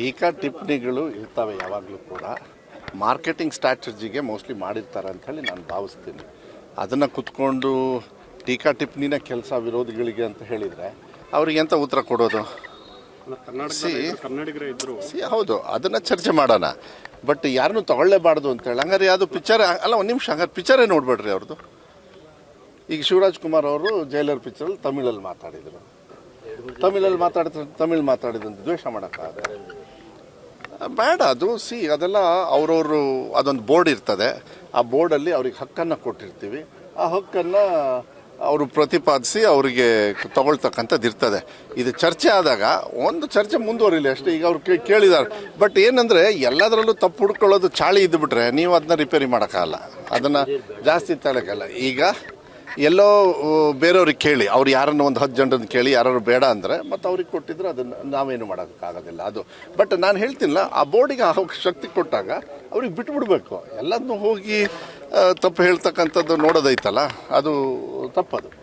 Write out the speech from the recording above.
ಟೀಕಾ ಟಿಪ್ಪಣಿಗಳು ಇರ್ತವೆ ಯಾವಾಗಲೂ ಕೂಡ. ಮಾರ್ಕೆಟಿಂಗ್ ಸ್ಟ್ರಾಟಜಿಗೆ ಮೋಸ್ಟ್ಲಿ ಮಾಡಿರ್ತಾರೆ ಅಂತ ಹೇಳಿ ನಾನು ಭಾವಿಸ್ತೀನಿ. ಅದನ್ನು ಕುತ್ಕೊಂಡು ಟೀಕಾ ಟಿಪ್ಪಣಿನ ಕೆಲಸ ವಿರೋಧಿಗಳಿಗೆ ಅಂತ ಹೇಳಿದರೆ ಅವ್ರಿಗೆ ಎಂತ ಉತ್ತರ ಕೊಡೋದು? ಕನ್ನಡಿಗರೇ ಸಿ ಹೌದು ಅದನ್ನು ಚರ್ಚೆ ಮಾಡೋಣ. ಬಟ್ ಯಾರನ್ನೂ ತಗೊಳ್ಳೇಬಾರ್ದು ಅಂತೇಳಿ ಹಂಗಾರೆ ಯಾವುದು ಪಿಕ್ಚರ್ ಅಲ್ಲ ಒಂದು ನಿಮಿಷ ಹಂಗಾರೆ ಪಿಕ್ಚರೇ ನೋಡ್ಬೇಡ್ರಿ ಅವ್ರದ್ದು ಈಗ ಶಿವರಾಜ್ ಕುಮಾರ್ ಅವರು ಜೈಲರ್ ಪಿಕ್ಚರಲ್ಲಿ ತಮಿಳಲ್ಲಿ ಮಾತಾಡಿದರು. ತಮಿಳಲ್ಲಿ ಮಾತಾಡ್ತಾರೆ ತಮಿಳ್ ಮಾತಾಡಿದಂತ ದ್ವೇಷ ಮಾಡೋಕ್ಕಾಗ ಬೇಡ, ಅದು, ಸಿ, ಅದೆಲ್ಲ ಅವ್ರವರು ಅದೊಂದು ಬೋರ್ಡ್ ಇರ್ತದೆ. ಆ ಬೋರ್ಡಲ್ಲಿ ಅವ್ರಿಗೆ ಹಕ್ಕನ್ನು ಕೊಟ್ಟಿರ್ತೀವಿ. ಆ ಹಕ್ಕನ್ನು ಅವರು ಪ್ರತಿಪಾದಿಸಿ ಅವರಿಗೆ ತಗೊಳ್ತಕ್ಕಂಥದ್ದು ಇರ್ತದೆ. ಇದು ಚರ್ಚೆ ಆದಾಗ, ಒಂದು ಚರ್ಚೆ ಮುಂದುವರಿಲಿ ಅಷ್ಟೇ, ಈಗ ಅವ್ರು ಕೇಳಿದ್ದಾರೆ ಬಟ್ ಏನಂದರೆ, ಎಲ್ಲದರಲ್ಲೂ ತಪ್ಪು ಹುಡ್ಕೊಳ್ಳೋದು ಚಾಳಿ ಇದ್ದುಬಿಟ್ರೆ ನೀವು ಅದನ್ನ ರಿಪೇರಿ ಮಾಡೋಕ್ಕಾಗಲ್ಲ. ಅದನ್ನು ಜಾಸ್ತಿ ತಗೊಳಕ್ಕಲ್ಲ ಈಗ ಎಲ್ಲೋ ಬೇರೆಯವ್ರಿಗೆ ಕೇಳಿ. ಅವ್ರು ಯಾರನ್ನು ಒಂದು ಹತ್ತು ಜನರನ್ನು ಕೇಳಿ ಯಾರು ಬೇಡ ಅಂದರೆ, ಮತ್ತು ಅವ್ರಿಗೆ ಕೊಟ್ಟಿದ್ರೆ ಅದನ್ನು ನಾವೇನು ಮಾಡೋಕ್ಕಾಗೋದಿಲ್ಲ. ಅದು. ಬಟ್ ನಾನು ಹೇಳ್ತಿಲ್ಲ, ಆ ಬೋರ್ಡಿಗೆ ಆ ಶಕ್ತಿ ಕೊಟ್ಟಾಗ ಅವ್ರಿಗೆ ಬಿಟ್ಬಿಡ್ಬೇಕು. ಎಲ್ಲದನ್ನೂ ಹೋಗಿ ತಪ್ಪು ಹೇಳ್ತಕ್ಕಂಥದ್ದು ನೋಡೋದೈತಲ್ಲ, ಅದು ತಪ್ಪದು.